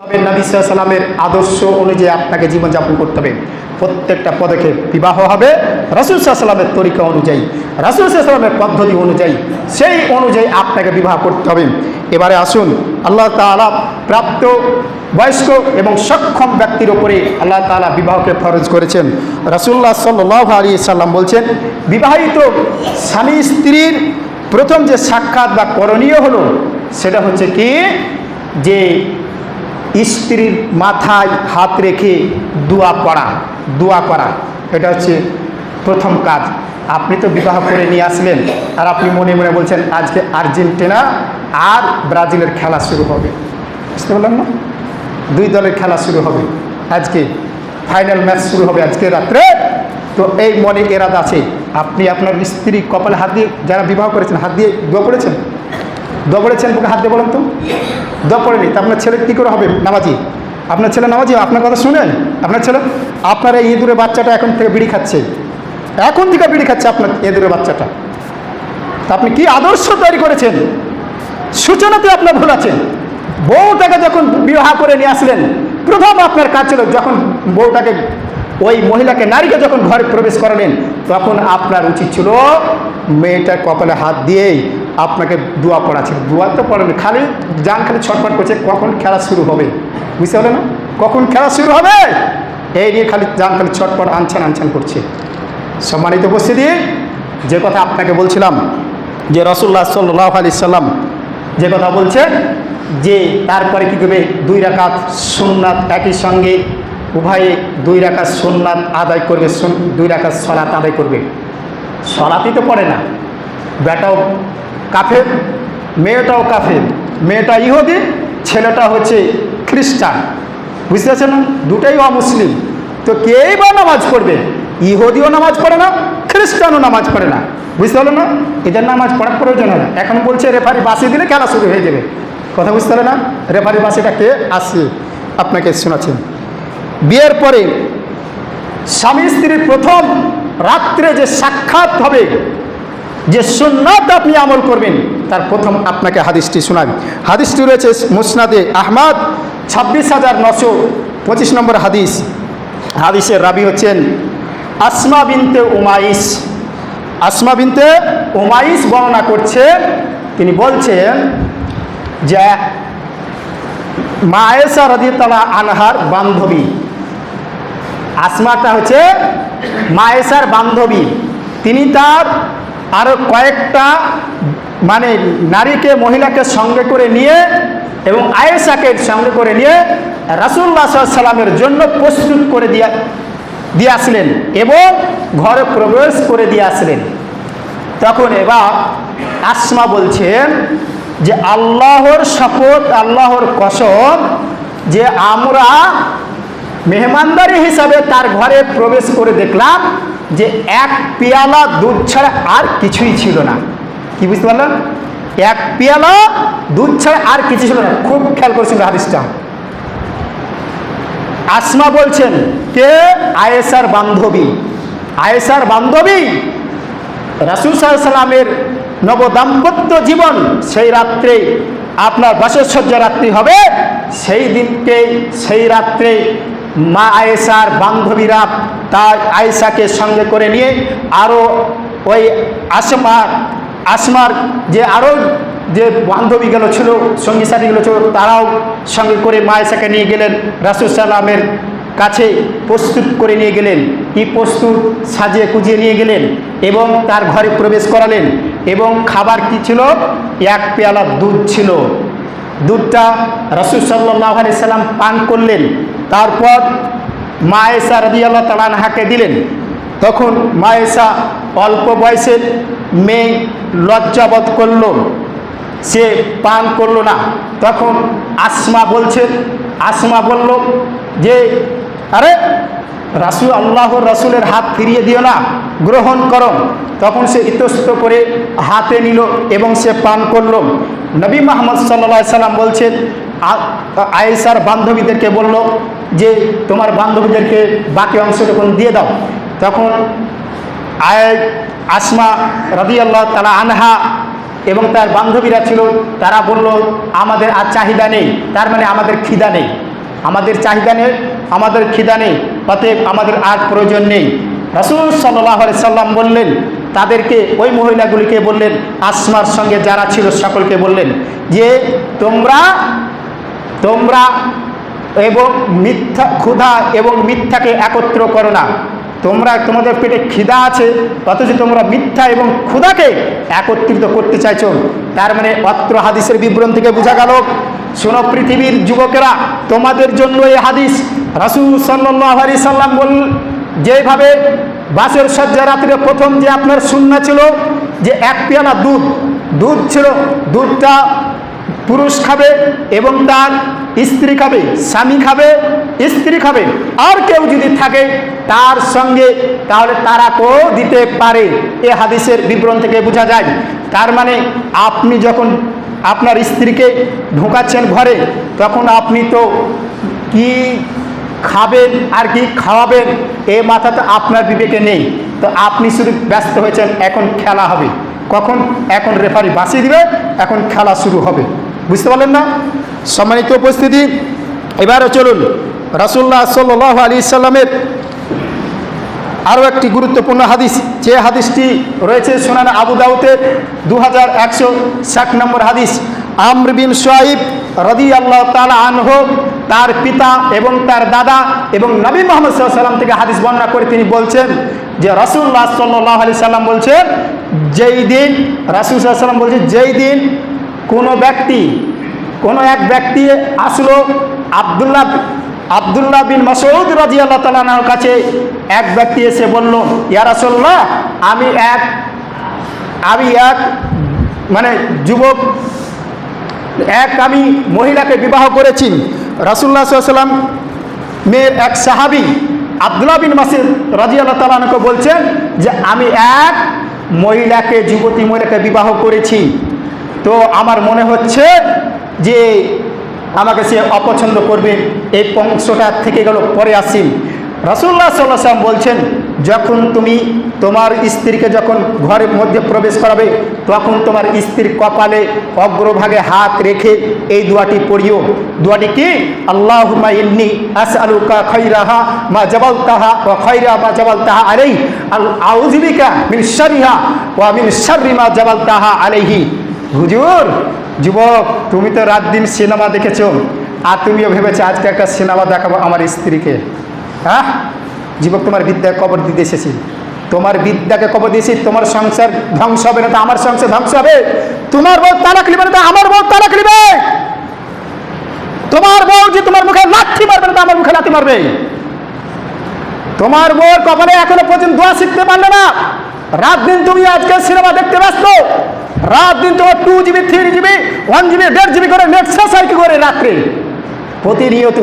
তবে নবী সাল্লামের আদর্শ অনুযায়ী আপনাকে জীবনযাপন করতে হবে। প্রত্যেকটা পদক্ষেপ বিবাহ হবে রসুল সাল্লামের তরিকা অনুযায়ী। রসুল সাল্লামের পদ্ধতি অনুযায়ী, সেই অনুযায়ী আপনাকে বিবাহ করতে হবে। এবারে আসুন, আল্লাহ তালা প্রাপ্ত, বয়স্ক এবং সক্ষম ব্যক্তির ওপরে আল্লাহ তালা বিবাহকে ফরজ করেছেন। রসুল্লাহ সাল্লাহ আলী সাল্লাম বলছেন, বিবাহিত স্বামী স্ত্রীর প্রথম যে সাক্ষাৎ বা করণীয় হলো, সেটা হচ্ছে কি? যে স্ত্রীর মাথায় হাত রেখে দোয়া করা দোয়া করা। এটা হচ্ছে প্রথম কাজ। আপনি তো বিবাহ করে নিয়ে আসলেন আর আপনি মনে মনে বলছেন, আজকে আর্জেন্টিনা আর ব্রাজিলের খেলা শুরু হবে। বুঝতে পারলাম না? দুই দলের খেলা শুরু হবে। আজকে ফাইনাল ম্যাচ শুরু হবে আজকে রাত্রে। তো এই মনে এরাদা আছে। আপনি আপনার স্ত্রী কপালে হাত দিয়ে, যারা বিবাহ করেছেন, হাত দিয়ে দোয়া করেছেন? দোয়া পড়েছেন বুকে হাত দিয়ে বলেন তো। দোয়া পড়েনি তা আপনার ছেলে কী করে হবে? নামাজি। আপনার ছেলে নামাজি? আপনার কথা শুনেন আপনার ছেলে? আপনার এই ইঁদুরে বাচ্চাটা এখন থেকে বিড়ি খাচ্ছে। এখন থেকে বিড়ি খাচ্ছে আপনার ইঁদুরে বাচ্চাটা। তা আপনি কি আদর্শ তৈরি করেছেন? সূচনাতে আপনার ভুল আছে। বউটাকে যখন বিবাহ করে নিয়ে আসলেন, প্রথম আপনার কাজ ছিল যখন বউটাকে ওই মহিলাকে, নারীকে যখন ঘরে প্রবেশ করালেন, তখন আপনার উচিত ছিল মেয়েটার কপালে হাত দিয়েই আপনাকে দোয়া পড়া ছিল দোয়া তো পড়েনি খালি যান খালি ছটফট করছে, কখন খেলা শুরু হবে? বুঝতে পারলে না? কখন খেলা শুরু হবে? এই নিয়ে খালি যান খালি ছটফট আনছান আনছান করছে। সম্মানিত উপস্থিতি, যে কথা আপনাকে বলছিলাম, যে রসুল্লাহ সাল্লাহ আলি সাল্লাম যে কথা বলছেন যে তারপরে কী করবে? দুই রাকাত সুন্নাত একই সঙ্গে উভয়ে দুই রাকাত সুন্নাত আদায় করবে দুই রাকাত সলাত আদায় করবে। সলাতই তো পড়ে না। বেটাও কাফের, মেয়েটাও কাফের, মেয়েটা ইহুদি, ছেলেটা হচ্ছে খ্রিস্টান। বুঝতে পারছেন দুটাই অমুসলিম। তো কেই বা নামাজ পড়বে? ইহুদিও নামাজ পড়ে না, খ্রিস্টানও নামাজ পড়ে না। বুঝতে পারল না? এদের নামাজ পড়ার প্রয়োজন হয় এখন বলছে, রেফারি বাসি দিলে খেলা শুরু হয়ে যাবে। কথা বুঝতে পারলে না? রেফারি বাসিটা কে? আসছে আপনাকে শোনাচ্ছেন। বিয়ের পরে স্বামী স্ত্রীর প্রথম রাত্রে যে সাক্ষাৎ হবে যে সুন্নাত আপনি আমল করবেন, তার প্রথম আপনাকে হাদিসটি শোনাবি হাদিসটি রয়েছে মুসনাদে আহমদ, ছাব্বিশ হাজার নশো পঁচিশ নম্বর হাদিস। হাদিসের রাবি হচ্ছেন, আসমা বিনতে উমাইস। আসমা বিনতে উমাইস বর্ণনা করছে, তিনি বলছেন যে মায়েসা রদিতলা আনহার বান্ধবী। আসমাটা হচ্ছে মায়েসার বান্ধবী। তিনি তার আরও কয়েকটা মানে নারীকে, মহিলাকে সঙ্গে করে নিয়ে এবং আয়েশাকে সঙ্গে করে নিয়ে রাসুল্লাহ সাল্লামের জন্য প্রস্তুত করে দিয়া, দিয়ে আসলেন এবং ঘরে প্রবেশ করে দিয়ে আসলেন। তখন এবার আসমা বলছেন যে, আল্লাহর শপথ, আল্লাহর কসম যে আমরা মেহমানদারি হিসাবে তার ঘরে প্রবেশ করে দেখলাম যে এক পেয়ালা দুধ ছাড়া আর কিছুই ছিল না। কি বুঝতে পারলেন? এক পেয়ালা দুধ ছাড়া আর কিছু ছিল না। খুব খেয়াল করছিল হাদিসটা। আসমা বলছেন, কে? আয়েসার বান্ধবী। আয়েসার বান্ধবী রাসুল সাল্লামের নবদাম্পত্য জীবন সেই রাত্রে আপনার বাসসজ্জা রাত্রি হবে, সেই দিনকে সেই রাত্রে মা আয়েসার বান্ধবীরা তার আয়েসাকে সঙ্গে করে নিয়ে আরও ওই আসমা, আসমার যে আরও যে বান্ধবীগুলো ছিল সঙ্গী সাথীগুলো ছিল, তারাও সঙ্গে করে মা আয়েসাকে নিয়ে গেলেন। রাসুল সাল্লামের কাছে প্রস্তুত করে নিয়ে গেলেন। কি প্রস্তুত? সাজিয়ে কুজিয়ে নিয়ে গেলেন এবং তার ঘরে প্রবেশ করালেন এবং খাবার কি ছিল? এক পেয়ালা দুধ ছিল। দুধটা রসুল সাল্লাহ আলি সাল্লাম পান করলেন। তারপর মায়েসা রদিয়াল্লাহ তালানহাকে দিলেন। তখন মায়েসা অল্প বয়সের মেয়ে লজ্জাবোধ করল। সে পান করল না। তখন আসমা বলছেন আসমা বলল যে, আরে, রাসুল, আল্লাহর রাসুলের হাত ফিরিয়ে দিও না, গ্রহণ করো। তখন সে ইতস্ত করে হাতে নিল এবং সে পান করল। নবী মোহাম্মদ সাল্লা সাল্লাম বলছেন আ- আয়েশার বান্ধবীদেরকে বলল যে, তোমার বান্ধবীদেরকে বাকি অংশ যখন দিয়ে দাও। তখন আয় আসমা রাদিয়াল্লাহ তালা আনহা এবং তার বান্ধবীরা ছিল, তারা বলল, আমাদের আর চাহিদা নেই, তার মানে আমাদের খিদা নেই। আমাদের চাহিদা নেই, আমাদের খিদা নেই, অতএব আমাদের আর প্রয়োজন নেই। রাসুল সাল্লাহ সাল্লাম বললেন, তাদেরকে, ওই মহিলাগুলিকে বললেন, আসমার সঙ্গে যারা ছিল, সকলকে বললেন যে, তোমরা তোমরা এবং মিথ্যা, ক্ষুধা এবং মিথ্যাকে একত্র করো না। তোমরা, তোমাদের পেটে খিদা আছে, অথচ তোমরা মিথ্যা এবং ক্ষুধাকে একত্রিত করতে চাইছো। তার মানে অত্র হাদিসের বিবরণ থেকে বোঝা গেল, শোনো পৃথিবীর যুবকেরা, তোমাদের জন্য এই হাদিস। রাসুল সাল্লাহ আলি সাল্লাম বল, যেভাবে বাসের সজ্জা রাত্রে প্রথম যে আপনার শূন্য ছিল, যে এক পেয়ালা দুধ দুধ ছিল, দুধটা পুরুষ খাবে এবং তার স্ত্রী খাবে, স্বামী খাবে, স্ত্রী খাবে। আর কেউ যদি থাকে, তার সঙ্গে তাহলে তারা তারাকেও দিতে পারে। এ হাদিসের বিবরণ থেকে বোঝা যায়। তার মানে আপনি যখন আপনার স্ত্রীকে ঢোকাচ্ছেন ঘরে, তখন আপনি তো কি খাবেন আর কি খাওয়াবেন, এ মাথাতে আপনার বিবেকে নেই। তো আপনি শুধু ব্যস্ত হয়েছেন, এখন খেলা হবে। কখন? এখন রেফারি বাঁচিয়ে দিবে, এখন খেলা শুরু হবে। বুঝতে পারলেন না? সম্মানিত উপস্থিতি এবারে চলুন। রাসুল্লাহ সাল্লাহ আলী সাল্লামের আরও একটি গুরুত্বপূর্ণ হাদিস, যে হাদিসটি রয়েছে সোনান আবু দাউতের দু হাজার একশো ষাট নম্বর হাদিস। আমর বিন সোয়াইব রদি আল্লাহ তালা আনহ, তার পিতা এবং তার দাদা এবং নবী মোহাম্মদ সাল্লাম থেকে হাদিস বর্ণনা করে তিনি বলছেন যে রসুল্লাহ সাল্লাহ আলি সাল্লাম বলছেন, যেই দিন, রাসুল সাল্লাম বলছেন, যেই দিন কোনো ব্যক্তি, কোনো এক ব্যক্তি আসলো আবদুল্লাহ আবদুল্লাহ বিন মাসউদ রাজি আল্লাহ তালার কাছে। এক ব্যক্তি এসে বলল ইয়ারাসল্লাহ আমি এক আমি এক মানে যুবক, এক আমি মহিলাকে বিবাহ করেছি। রাসুল্লাহ সাল্লাম মেয়ের এক সাহাবি আবদুল্লাহ বিন মাসিদ রাজি আল্লাহ তালাকে বলছেন যে, আমি এক মহিলাকে, যুবতী মহিলাকে বিবাহ করেছি। তো আমার মনে হচ্ছে যে আমাকে সে অপছন্দ করবে। এই অংশটা থেকে গেল, পরে আসি। রসুল্লাহ সাল্লাম বলছেন, যখন তুমি তোমার স্ত্রীকে যখন ঘরের মধ্যে প্রবেশ করাবে, তখন তোমার স্ত্রীর কপালে অগ্রভাগে হাত রেখে এই দোয়াটি পড়িও। দোয়াটি কি? আল্লাহ ইন্নি আস আলুকা খৈরাহা মা জবাল তাহা ও খৈরা মা জবাল তাহা আলাই আল আউজিবিকা মিন শারিহা ও মিন শারি মা জবাল তাহা আলাইহি। হুজুর, যুবক, তুমি তো রাত দিন সিনেমা দেখেছ। আর তুমিও ভেবেছো আজকে একটা সিনেমা দেখাবো আমার স্ত্রীকে। হ্যাঁ? যুবক, তোমার বিদ্যায় কবর দিতে এসেছি। তোমার বিদ্যাকে কবর দিয়েছি, তোমার সংসার ধ্বংস হবে না তো আমার সংসার ধ্বংস হবে? তোমার বউ তালাক নিবে না তো আমার বউ তালাক নিবে? তোমার বউ যে তোমার মুখে লাঠি মারবে না তো আমার মুখে লাঠি মারবে? তোমার বউর কপালে এখনও পর্যন্ত দোয়া শিখতে পারলে না। রাত দিন তুমি আজকে সিনেমা দেখতে ব্যস্ত। রাত দিন তোমার two GB three GB one GB দেড় জিবি করে নেট শেষ হয় কি করে রাত্রে। প্রতিনিয়ত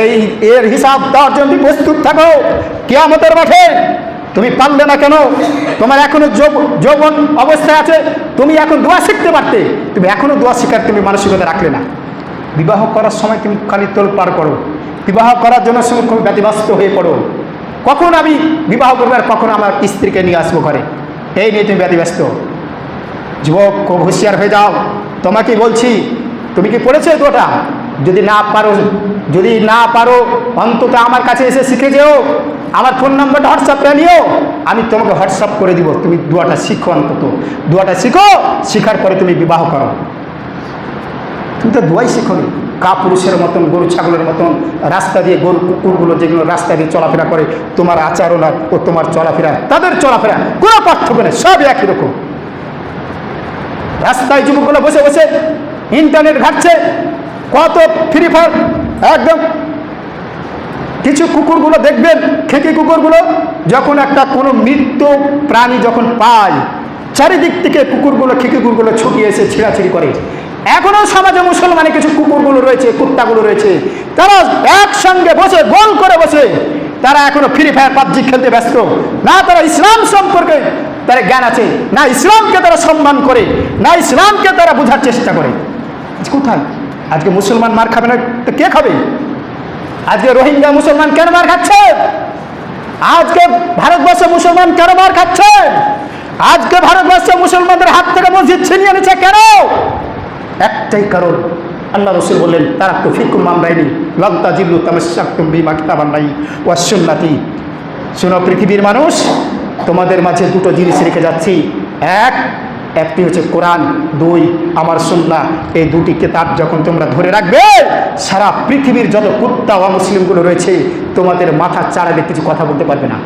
এই এর হিসাব দেওয়ার জন্য প্রস্তুত থাকো। কেয়ামতের মাঠে তুমি পারলে না কেন? তোমার এখনও যৌবন অবস্থায় আছে। তুমি এখন দোয়া শিখতে পারতে। তুমি এখনও দোয়া শিখার তুমি মানসিকতা রাখলে না। বিবাহ করার সময় তুমি খালি তোল পার করো। বিবাহ করার জন্য সময় খুব ব্যতিব্যস্ত হয়ে পড়ো। কখন আমি বিবাহ করব আর কখন আমার স্ত্রীকে নিয়ে আসব ঘরে। এই নিয়ে তুমি ব্যতিব্যস্ত। যুবক, খুব হুঁশিয়ার হয়ে যাও। তোমাকে বলছি, তুমি কি পড়েছো দোটা? যদি না পারো, যদি না পারো, অন্তত আমার কাছে এসে শিখে যেও। আমার ফোন নম্বরটা হোয়াটসঅ্যাপে নিও। আমি তোমাকে হোয়াটসঅ্যাপ করে দিব, তুমি দুয়াটা শিখো অন্তত। দুয়াটা শিখো, শিখার পরে তুমি বিবাহ করো। তুমি তো দুয়াই শিখো কা পুরুষের মতন, গরু ছাগলের মতন, রাস্তা দিয়ে গরু, কুকুরগুলো যেগুলো রাস্তা দিয়ে চলাফেরা করে, তোমার আচরণ ও তোমার চলাফেরা, তাদের চলাফেরা, কোনো পার্থক্য নেই সব একই রকম। রাস্তায় যুবকগুলো বসে বসে ইন্টারনেট ঘাটছে, কত ফ্রি ফায়ার একদম। কিছু কুকুরগুলো দেখবেন, খেকি কুকুরগুলো, যখন একটা কোনো মৃত্যু প্রাণী যখন পায়, চারিদিক থেকে কুকুরগুলো, খেকি কুকুরগুলো ছুটিয়ে এসে ছিঁড়াছিড়ি করে। এখনও সমাজে মুসলমানে কিছু কুকুরগুলো রয়েছে, কুত্তাগুলো রয়েছে। তারা একসঙ্গে বসে, গোল করে বসে, তারা এখনও ফ্রি ফায়ার পাবজি খেলতে ব্যস্ত। না, তারা ইসলাম সম্পর্কে তারা জ্ঞান আছে। না ইসলামকে তারা সম্মান করে, না ইসলামকে তারা বোঝার চেষ্টা করে। কোথায়? আজকে মুসলমান মার খাবে না, তো কে খাবে? আজকে রোহিঙ্গা মুসলমান কেন মার খাচ্ছে? আজকে ভারতবর্ষে মুসলমান কেন মার খাচ্ছে? আজকে ভারতবর্ষে মুসলমানদের হাত থেকে মসজিদ ছিনিয়ে নিচ্ছে কেন? একটাই কারণ, আল্লাহ রসুল বললেন, তারা তো ফিকুম আমরাইনি লন্তা জিল্লু তামাশাকুম বিমা কিতাবান নাই ওয়াসুন্নাতি শোনো পৃথিবীর মানুষ তোমাদের মাঝে দুটো জিনিস রেখে যাচ্ছি। এক, একটি হচ্ছে কোরআন, দুই, আমার সুন্না। এই দুটি কেতাব যখন তোমরা ধরে রাখবে, সারা পৃথিবীর যত কুত্তা ও মুসলিমগুলো রয়েছে, তোমাদের মাথা চাড়াবে কিছু কথা বলতে পারবে না।